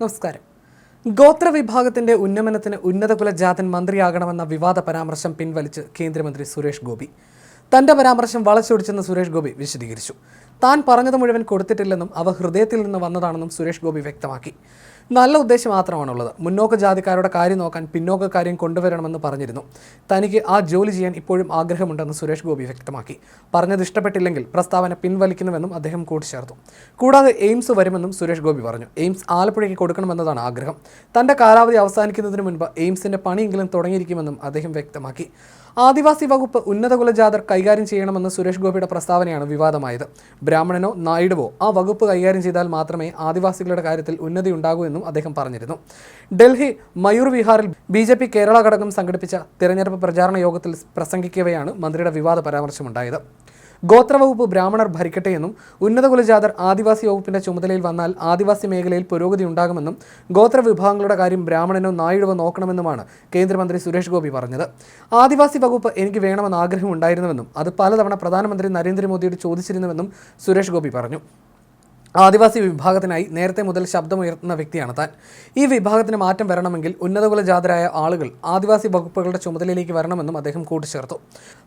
നമസ്കാരം. ഗോത്ര വിഭാഗത്തിന്റെ ഉന്നമനത്തിന് ഉന്നതകുല ജാതൻ മന്ത്രിയാകണമെന്ന വിവാദ പരാമർശം പിൻവലിച്ച് കേന്ദ്രമന്ത്രി സുരേഷ് ഗോപി. തന്റെ പരാമർശം വളച്ചൊടിച്ചെന്ന് സുരേഷ് ഗോപി വിശദീകരിച്ചു. താൻ പറഞ്ഞത് മുഴുവൻ കൊടുത്തിട്ടില്ലെന്നും അവ ഹൃദയത്തിൽ നിന്ന് വന്നതാണെന്നും സുരേഷ് ഗോപി വ്യക്തമാക്കി. നല്ല ഉദ്ദേശം മാത്രമാണുള്ളത്. മുന്നോക്ക ജാതിക്കാരുടെ കാര്യം നോക്കാൻ പിന്നോക്ക കാര്യം കൊണ്ടുവരണമെന്ന് പറഞ്ഞിരുന്നു. തനിക്ക് ആ ജോലി ചെയ്യാൻ ഇപ്പോഴും ആഗ്രഹമുണ്ടെന്ന് സുരേഷ് ഗോപി വ്യക്തമാക്കി. പറഞ്ഞത് ഇഷ്ടപ്പെട്ടില്ലെങ്കിൽ പ്രസ്താവന പിൻവലിക്കുന്നുവെന്നും അദ്ദേഹം കൂട്ടിച്ചേർത്തു. കൂടാതെ എയിംസ് വരുമെന്നും സുരേഷ് ഗോപി പറഞ്ഞു. എയിംസ് ആലപ്പുഴയ്ക്ക് കൊടുക്കണമെന്നതാണ് ആഗ്രഹം. തന്റെ കാലാവധി അവസാനിക്കുന്നതിന് മുൻപ് എയിംസിന്റെ പണിയെങ്കിലും തുടങ്ങിയിരിക്കുമെന്നും അദ്ദേഹം വ്യക്തമാക്കി. ആദിവാസി വകുപ്പ് ഉന്നതകുല കുലജാതർ കൈകാര്യം ചെയ്യണമെന്ന സുരേഷ് ഗോപിയുടെ പ്രസ്താവനയാണ് വിവാദമായത്. ബ്രാഹ്മണനോ നായിഡുവോ ആ വകുപ്പ് കൈകാര്യം ചെയ്താൽ മാത്രമേ ആദിവാസികളുടെ കാര്യത്തിൽ ഉന്നതി ഉണ്ടാകൂ എന്നും അദ്ദേഹം പറഞ്ഞിരുന്നു. ഡൽഹി മയൂർ വിഹാറിൽ ബി ജെ പി കേരള ഘടകം സംഘടിപ്പിച്ച തിരഞ്ഞെടുപ്പ് പ്രചാരണ യോഗത്തിൽ പ്രസംഗിക്കവെയാണ് മന്ത്രിയുടെ വിവാദ പരാമർശമുണ്ടായത്. ഗോത്രവകുപ്പ് ബ്രാഹ്മണർ ഭരിക്കട്ടെ എന്നും ഉന്നത കുലജാതർ ആദിവാസി വകുപ്പിന്റെ ചുമതലയിൽ വന്നാൽ ആദിവാസി മേഖലയിൽ പുരോഗതി ഉണ്ടാകുമെന്നും ഗോത്ര വിഭാഗങ്ങളുടെ കാര്യം ബ്രാഹ്മണനോ നായിഡവോ നോക്കണമെന്നുമാണ് കേന്ദ്രമന്ത്രി സുരേഷ് ഗോപി പറഞ്ഞത്. ആദിവാസി വകുപ്പ് എനിക്ക് വേണമെന്ന് ആഗ്രഹമുണ്ടായിരുന്നുവെന്നും അത് പലതവണ പ്രധാനമന്ത്രി നരേന്ദ്രമോദിയോട് ചോദിച്ചിരുന്നുവെന്നും സുരേഷ് ഗോപി പറഞ്ഞു. ആദിവാസി വിഭാഗത്തിനായി നേരത്തെ മുതൽ ശബ്ദമുയർത്തുന്ന വ്യക്തിയാണ് താൻ. ഈ വിഭാഗത്തിന് മാറ്റം വരണമെങ്കിൽ ഉന്നതകുല ജാതരായ ആളുകൾ ആദിവാസി വകുപ്പുകളുടെ ചുമതലയിലേക്ക് വരണമെന്നും അദ്ദേഹം കൂട്ടിച്ചേർത്തു.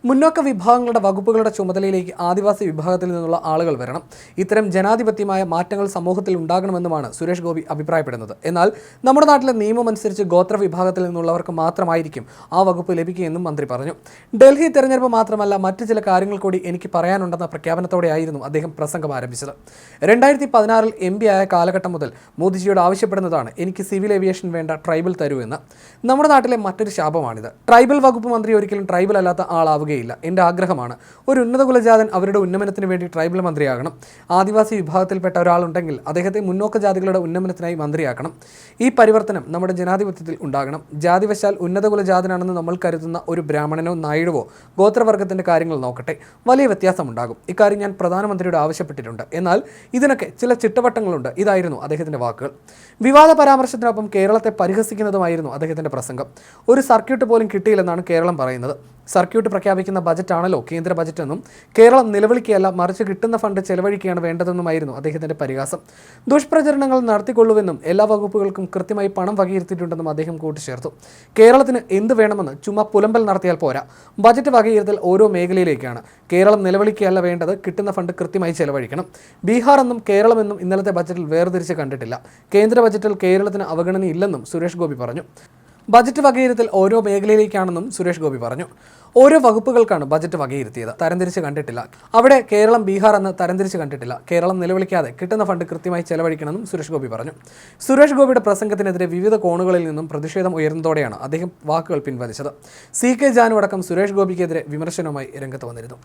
മുന്നോക്ക വിഭാഗങ്ങളുടെ വകുപ്പുകളുടെ ചുമതലയിലേക്ക് ആദിവാസി വിഭാഗത്തിൽ നിന്നുള്ള ആളുകൾ വരണം. ഇത്തരം ജനാധിപത്യമായ മാറ്റങ്ങൾ സമൂഹത്തിൽ ഉണ്ടാകണമെന്നുമാണ് സുരേഷ് ഗോപി അഭിപ്രായപ്പെടുന്നത്. എന്നാൽ നമ്മുടെ നാട്ടിലെ നിയമം അനുസരിച്ച് ഗോത്ര വിഭാഗത്തിൽ നിന്നുള്ളവർക്ക് മാത്രമായിരിക്കും ആ വകുപ്പ് ലഭിക്കുകയെന്നും മന്ത്രി പറഞ്ഞു. ഡൽഹി തെരഞ്ഞെടുപ്പ് മാത്രമല്ല മറ്റു ചില കാര്യങ്ങൾ കൂടി എനിക്ക് പറയാനുണ്ടെന്ന പ്രഖ്യാപനത്തോടെയായിരുന്നു അദ്ദേഹം പ്രസംഗം ആരംഭിച്ചത്. രണ്ടായിരത്തി പതിനാറിൽ എം പി ആയ കാലഘട്ടം മുതൽ മോദിജിയോട് ആവശ്യപ്പെടുന്നതാണ് എനിക്ക് സിവിൽ ഏവിയേഷൻ വേണ്ട ട്രൈബൽ തരൂ എന്ന് നമ്മുടെ നാട്ടിലെ മറ്റൊരു ശാപമാണിത്. ട്രൈബൽ വകുപ്പ് മന്ത്രി ഒരിക്കലും ട്രൈബൽ അല്ലാത്ത ആളാവുകയില്ല. എന്റെ ആഗ്രഹമാണ്. ഒരു ഉന്നത കുലജാതൻ അവരുടെ ഉന്നമനത്തിന് വേണ്ടി ട്രൈബൽ മന്ത്രിയാകണം. ആദിവാസി വിഭാഗത്തിൽപ്പെട്ട ഒരാളുണ്ടെങ്കിൽ അദ്ദേഹത്തെ മുന്നോക്ക ജാതികളുടെ ഉന്നമനത്തിനായി മന്ത്രിയാക്കണം. ഈ പരിവർത്തനം നമ്മുടെ ജനാധിപത്യത്തിൽ ഉണ്ടാകണം. ജാതിവശാൽ ഉന്നത കുലജാതനാണെന്ന് നമ്മൾ കരുതുന്ന ഒരു ബ്രാഹ്മണനോ നായിഡുവോ ഗോത്രവർഗത്തിന്റെ കാര്യങ്ങൾ നോക്കട്ടെ. വലിയ വ്യത്യാസമുണ്ടാകും. ഇക്കാര്യം ഞാൻ പ്രധാനമന്ത്രിയോട് ആവശ്യപ്പെട്ടിട്ടുണ്ട്. എന്നാൽ ഇതിനൊക്കെ ചില ചിട്ടവട്ടങ്ങളുണ്ട്. ഇതായിരുന്നു അദ്ദേഹത്തിന്റെ വാക്കുകൾ. വിവാദ പരാമർശത്തിനൊപ്പം കേരളത്തെ പരിഹസിക്കുന്നതുമായിരുന്നു അദ്ദേഹത്തിന്റെ പ്രസംഗം. ഒരു സർക്യൂട്ട് പോലും കിട്ടിയില്ലെന്നാണ് കേരളം പറയുന്നത്. സർക്യൂട്ട് പ്രഖ്യാപിക്കുന്ന ബജറ്റാണല്ലോ കേന്ദ്ര ബജറ്റെന്നും കേരളം നിലവിളിക്കുകയല്ല മറിച്ച് കിട്ടുന്ന ഫണ്ട് ചെലവഴിക്കുകയാണ് വേണ്ടതെന്നുമായിരുന്നു അദ്ദേഹത്തിന്റെ പരിഹാസം. ദുഷ്പ്രചരണങ്ങൾ നടത്തിക്കൊള്ളുവെന്നും എല്ലാ വകുപ്പുകൾക്കും കൃത്യമായി പണം വകയിരുത്തിയിട്ടുണ്ടെന്നും അദ്ദേഹം കൂട്ടിച്ചേർത്തു. കേരളത്തിന് എന്ത് വേണമെന്ന് ചുമ്മാ പുലമ്പൽ നടത്തിയാൽ പോരാ. ബജറ്റ് വകയിരുത്തൽ ഓരോ മേഖലയിലേക്കാണ്. കേരളം നിലവിളിക്കുകയല്ല വേണ്ടത് കിട്ടുന്ന ഫണ്ട് കൃത്യമായി ചെലവഴിക്കണം. ബീഹാർ എന്നും കേരളമെന്നും ഇന്നലത്തെ ബജറ്റിൽ വേർതിരിച്ച് കണ്ടിട്ടില്ല. കേന്ദ്ര ബജറ്റിൽ കേരളത്തിന് അവഗണനയില്ലെന്നും സുരേഷ് ഗോപി പറഞ്ഞു. ബജറ്റ് വകയിരുത്തൽ ഓരോ മേഖലയിലേക്കാണെന്നും സുരേഷ് ഗോപി പറഞ്ഞു. ഓരോ വകുപ്പുകൾക്കാണ് ബജറ്റ് വകയിരുത്തിയത്. തരംതിരിച്ച് കണ്ടിട്ടില്ല. അവിടെ കേരളം ബീഹാർ എന്ന് തരംതിരിച്ച് കണ്ടിട്ടില്ല. കേരളം നിലവിളിക്കാതെ കിട്ടുന്ന ഫണ്ട് കൃത്യമായി ചെലവഴിക്കണമെന്നും സുരേഷ് ഗോപി പറഞ്ഞു. സുരേഷ് ഗോപിയുടെ പ്രസംഗത്തിനെതിരെ വിവിധ കോണുകളിൽ നിന്നും പ്രതിഷേധം ഉയർന്നതോടെയാണ് അദ്ദേഹം വാക്കുകൾ പിൻവലിച്ചത്. സി കെ ജാനു അടക്കം സുരേഷ് ഗോപിക്കെതിരെ വിമർശനവുമായി രംഗത്ത് വന്നിരുന്നു.